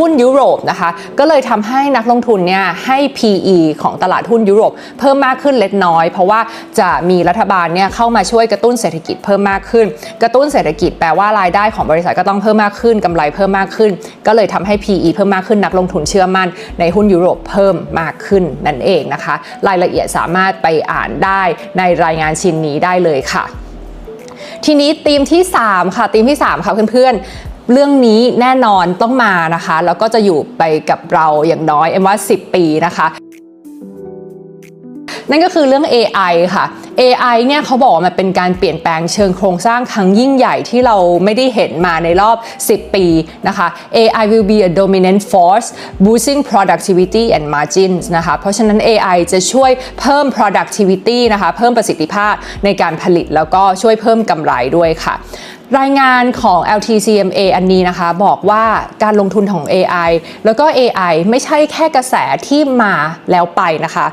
หุ้นยุโรปนะคะ ก็เลยทำให้นักลงทุนเนี่ยให้ PE ของตลาดหุ้นยุโรป เพิ่มมากขึ้นเล็กน้อย เพราะว่าจะมีรัฐบาลเนี่ยเข้ามาช่วยกระตุ้นเศรษฐกิจเพิ่มมากขึ้น กระตุ้นเศรษฐกิจแปลว่ารายได้ของบริษัทก็ต้องเพิ่มมากขึ้นกำไรเพิ่มมากขึ้น ก็เลยทำให้ PE เพิ่มมากขึ้นนักลงทุนเชื่อมั่นในหุ้นยุโรปเพิ่มมากขึ้นนั่นเองนะคะ รายละเอียดสามารถไปอ่านได้ในรายงานชิ้นนี้ได้เลยค่ะ ทีนี้ธีมที่ 3 ค่ะธีมที่ 3 ค่ะเพื่อนๆ เรื่องนี้แน่นอนต้องมานะคะ แล้วก็จะอยู่ไปกับเราอย่างน้อยเอ็มว่า 10 ปีนะคะ นั่นก็คือเรื่อง AI ค่ะ AI เนี่ยเขาบอกว่ามันเป็นการเปลี่ยนแปลงเชิงโครงสร้างครั้งยิ่งใหญ่ที่เราไม่ได้เห็นมาในรอบ 10 ปีนะคะ AI will be a dominant force boosting productivity and margins นะคะเพราะฉะนั้น AI จะช่วยเพิ่ม productivity นะคะเพิ่มประสิทธิภาพในการผลิตแล้วก็ช่วยเพิ่มกำไรด้วยค่ะรายงานของ LTCMA อันนี้นะคะ บอกว่าการลงทุนของ AI แล้วก็ AI ไม่ใช่แค่กระแสที่มาแล้วไปนะคะ